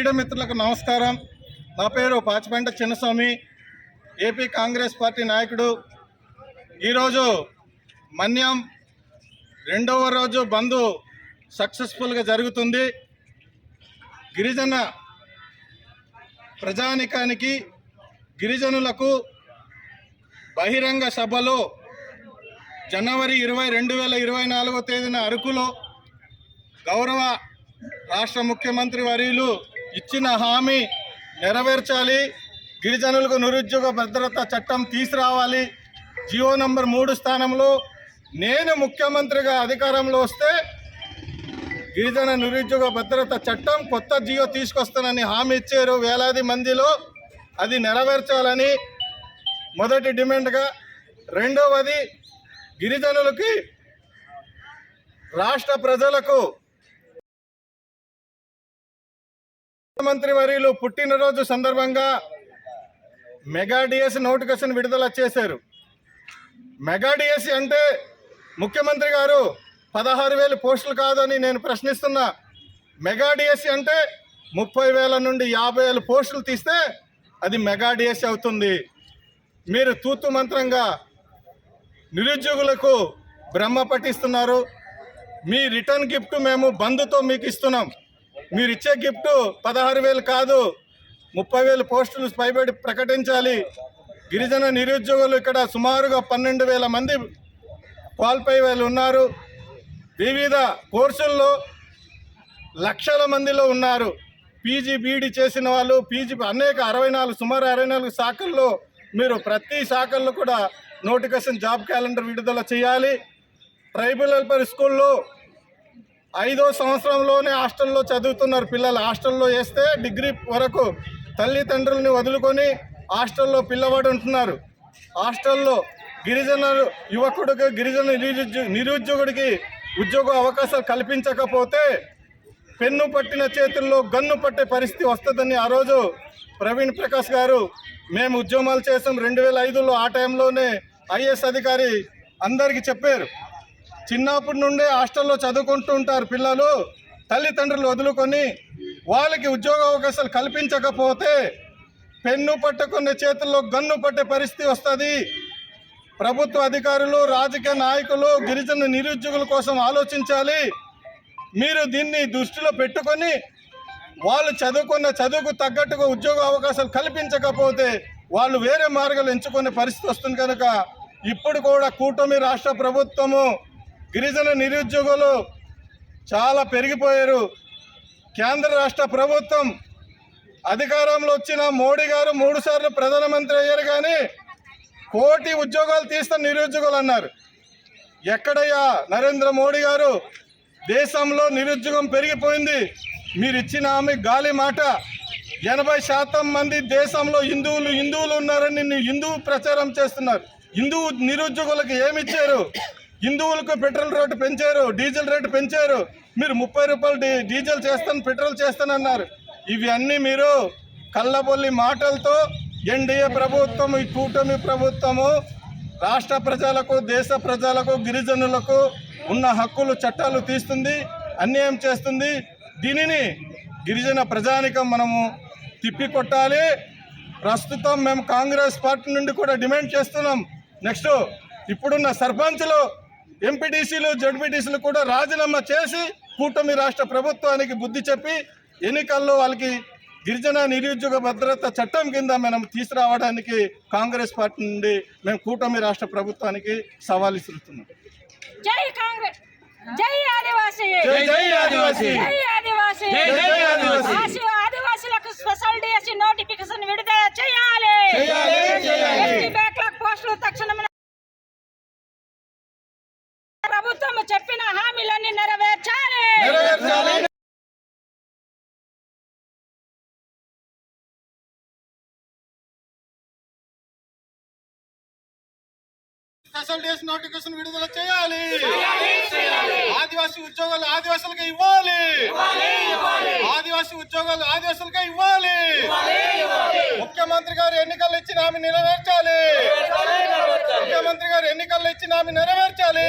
క్రీడ మిత్రులకు నమస్కారం. నా పేరు పాచిపెంట చిన్నస్వామి. ఏపీ కాంగ్రెస్ పార్టీ నాయకుడు. ఈరోజు మన్యం రెండవ రోజు బంధు సక్సెస్ఫుల్గా జరుగుతుంది. గిరిజన ప్రజానికానికి గిరిజనులకు బహిరంగ సభలో జనవరి ఇరవై రెండు వేల ఇరవై నాలుగో తేదీన అరకులో గౌరవ రాష్ట్ర ముఖ్యమంత్రి వర్యులు ఇచ్చిన హామీ నెరవేర్చాలి. గిరిజనులకు నిరుద్యోగ భద్రత చట్టం తీసుకురావాలి జియో నంబర్ మూడు స్థానంలో నేను ముఖ్యమంత్రిగా అధికారంలో వస్తే గిరిజన నిరుద్యోగ భద్రత చట్టం కొత్త జియో తీసుకొస్తానని హామీ ఇచ్చారు వేలాది మందిలో. అది నెరవేర్చాలని మొదటి డిమాండ్గా. రెండవది గిరిజనులకి రాష్ట్ర ప్రజలకు ముఖ్యమంత్రి వర్యులు పుట్టినరోజు సందర్భంగా మెగా డిఎస్ నోటిఫికేషన్ విడుదల చేశారు. మెగా డిఎస్ అంటే ముఖ్యమంత్రి గారు పదహారు వేలు పోస్టులు కాదని నేను ప్రశ్నిస్తున్నా. మెగా అంటే ముప్పై వేల నుండి యాభై వేల పోస్టులు తీస్తే అది మెగా అవుతుంది. మీరు తూతు మంత్రంగా నిరుద్యోగులకు బ్రహ్మ పట్టిస్తున్నారు మీ రిటర్న్ గిఫ్ట్ మేము బంధుతో మీకు ఇస్తున్నాం. మీరు ఇచ్చే గిఫ్ట్ పదహారు వేలు కాదు ముప్పై వేలు పోస్టులు పైబడి ప్రకటించాలి. గిరిజన నిరుద్యోగులు ఇక్కడ సుమారుగా పన్నెండు వేల మంది క్వాలిఫై వేలు ఉన్నారు. వివిధ కోర్సుల్లో లక్షల మందిలో ఉన్నారు. పీజీ బీఈడి చేసిన వాళ్ళు పీజీ అనేక అరవై నాలుగు సుమారు అరవై నాలుగు శాఖల్లో మీరు ప్రతి శాఖల్లో కూడా నోటిఫికేషన్ జాబ్ క్యాలెండర్ విడుదల చేయాలి. ట్రైబల్ వెల్ఫేర్ స్కూల్లో ఐదో సంవత్సరంలోనే హాస్టల్లో చదువుతున్నారు పిల్లలు. హాస్టల్లో వేస్తే డిగ్రీ వరకు తల్లిదండ్రులని వదులుకొని హాస్టల్లో పిల్లవాడు ఉంటున్నారు. హాస్టల్లో గిరిజన యువకుడికి గిరిజన నిరుద్యో నిరుద్యోగుడికి ఉద్యోగ అవకాశాలు కల్పించకపోతే పెన్ను పట్టిన చేతుల్లో గన్ను పట్టే పరిస్థితి వస్తుందని ఆ రోజు ప్రవీణ్ ప్రకాష్ గారు మేము ఉద్యమాలు చేసాం. రెండు వేల ఐదులో ఆ టైంలోనే ఐఏఎస్ అధికారి అందరికీ చెప్పారు. చిన్నప్పటి నుండే హాస్టల్లో చదువుకుంటూ ఉంటారు పిల్లలు. తల్లిదండ్రులు వదులుకొని వాళ్ళకి ఉద్యోగ అవకాశాలు కల్పించకపోతే పెన్ను పట్టుకునే చేతుల్లో గన్ను పట్టే పరిస్థితి వస్తుంది. ప్రభుత్వ అధికారులు రాజకీయ నాయకులు గిరిజన నిరుద్యోగుల కోసం ఆలోచించాలి. మీరు దీన్ని దృష్టిలో పెట్టుకొని వాళ్ళు చదువుకున్న చదువుకు తగ్గట్టుగా ఉద్యోగ అవకాశాలు కల్పించకపోతే వాళ్ళు వేరే మార్గాలు ఎంచుకునే పరిస్థితి వస్తుంది కనుక ఇప్పుడు కూడా కూటమి రాష్ట్ర ప్రభుత్వము గిరిజన నిరుద్యోగులు చాలా పెరిగిపోయారు. కేంద్ర రాష్ట్ర ప్రభుత్వం అధికారంలో వచ్చిన మోడీ గారు మూడు సార్లు ప్రధానమంత్రి అయ్యారు కానీ కోటి ఉద్యోగాలు తీస్తే నిరుద్యోగులు అన్నారు. ఎక్కడయ్యా నరేంద్ర మోడీ గారు? దేశంలో నిరుద్యోగం పెరిగిపోయింది. మీరు ఇచ్చిన ఆమె గాలి మాట. ఎనభై శాతం మంది దేశంలో హిందువులు హిందువులు ఉన్నారని నిన్ను హిందువు ప్రచారం చేస్తున్నారు. హిందూ నిరుద్యోగులకు ఏమిచ్చారు హిందువులకు పెట్రోల్ రేటు పెంచారు డీజిల్ రేటు పెంచారు. మీరు ముప్పై రూపాయలు డీ- డీజిల్ చేస్తాను పెట్రోల్ చేస్తానన్నారు ఇవి అన్నీ మీరు కళ్ళబొల్లి మాటలతో ఎన్డీఏ ప్రభుత్వం ఈ కూటమి ప్రభుత్వము రాష్ట్ర ప్రజలకు దేశ ప్రజలకు గిరిజనులకు ఉన్న హక్కులు చట్టాలు తీస్తుంది అన్యాయం చేస్తుంది. దీనిని గిరిజన ప్రజానికం మనము తిప్పికొట్టాలి. ప్రస్తుతం మేము కాంగ్రెస్ పార్టీ నుండి కూడా డిమాండ్ చేస్తున్నాం. నెక్స్ట్ ఇప్పుడున్న సర్పంచ్లు ఎంపీటీసీలు జడ్పీటీసీలు కూడా రాజీనామా చేసి కూటమి రాష్ట్ర ప్రభుత్వానికి బుద్ధి చెప్పి ఎన్నికల్లో వాళ్ళకి గిరిజన నిరుద్యోగ భద్రత చట్టం కింద మనం తీసుకురావడానికి కాంగ్రెస్ పార్టీ నుండి మేము కూటమి రాష్ట్ర ప్రభుత్వానికి సవాల్ ఇస్తున్నాం జై కాంగ్రెస్! జై ఆదివాసీ! జై జై ఆదివాసీ! జై ఆదివాసీ! జై జై ఆదివాసీ. ఆసి- ఆదివాసీలకు స్పెషల్ డిఎస్సి నోటిఫికేషన్ విడుదల చేయాలి! చేయాలి, చేయాలి. ఎస్టీ బ్యాక్లాగ్ పోస్టులు తక్షణమే ప్రభుత్వం చెప్పిన హామీలన్నీ నెరవేర్చాలి. స్పెషల్ డేస్ నోటిఫికేషన్ విడుదల చేయాలి. ఆదివాసీ ఉద్యోగాలు ఆదివాసులకే ఇవ్వాలి. ఆదివాసీ ఉద్యోగాలు ఆదివాసులకే ఇవ్వాలి. ముఖ్యమంత్రి గారు ఎన్నికలు ఇచ్చి ఆమె నెరవేర్చాలి. ముఖ్యమంత్రి గారు ఎన్నికలు ఇచ్చిన ఆమె నెరవేర్చాలి.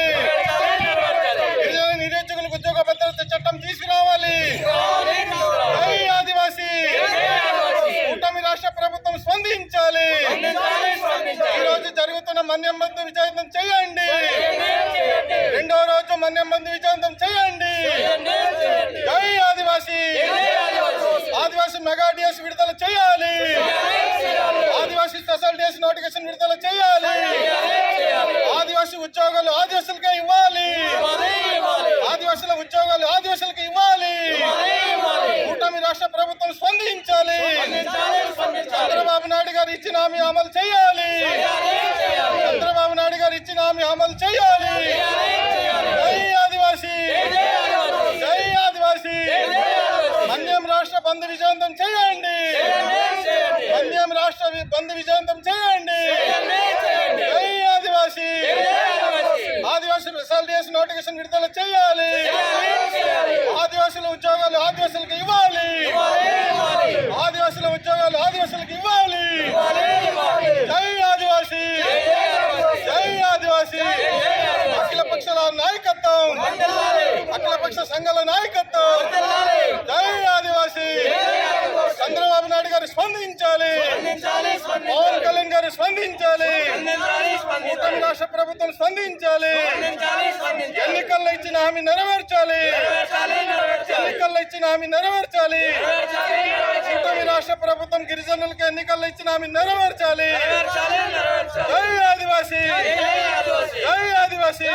కావాలి రాష్ట్ర ప్రభుత్వం స్పందించాలి. ఈ రోజు జరుగుతున్న మన్యం బంధు విజయంతం చేయండి. రెండో రోజు మన్యం బంధు విజయంతం చేయండి. జై ఆదివాసీ. ఆదివాసీ. మెగా డిఎస్ విడుదల చేయాలి. ఆదివాసీ స్పెషల్ డిఎస్ నోటిఫికేషన్ విడుదల చేయాలి. ఆదివాసీ ఉద్యోగాలు ఆదివాసులకే స్పందించాలి. చంద్రబాబు నాయుడు గారు ఇచ్చిన హామీ అమలు చేయాలి. చంద్రబాబు నాయుడు గారు ఇచ్చిన హామీ అమలు చేయాలి. జై ఆదివాసీ. జై ఆదివాసీ. మన్యం రాష్ట్ర బంధు విజయవంతం చేయండి. మన్యం రాష్ట్ర బంధు విజయవంతం చేయండి. జై ఆదివాసీ. ఆదివాసీ. స్పెషాలిటీస్ నోటిఫికేషన్ విడుదల చేయాలి ఆదివాసుల ఉద్యోగాలు ఆదివాసులకు ఇవ్వాలి ఆదివాసుల ఉద్యోగాలు ఆదివాసులకు ఇవ్వాలి జై ఆదివాసీ జై ఆదివాసీ అఖిల పక్షాల నాయకత్వం అఖిల సంఘాల నాయకత్వం. జై ఆదివాసి. చంద్రబాబు నాయుడు గారు స్పందించాలి. పవన్ కళ్యాణ్ గారు స్పందించాలి. కూటమి రాష్ట్ర ప్రభుత్వం స్పందించాలి. ఎన్నికల్లో ఇచ్చిన హామీ నెరవేర్చాలి. ఎన్నికల్లో ఇచ్చిన హామీ నెరవేర్చాలి. కూటమి రాష్ట్ర ప్రభుత్వం గిరిజనులకు ఎన్నికల్లో ఇచ్చిన హామీ నెరవేర్చాలి. జై ఆదివాసి. జై ఆదివాసి.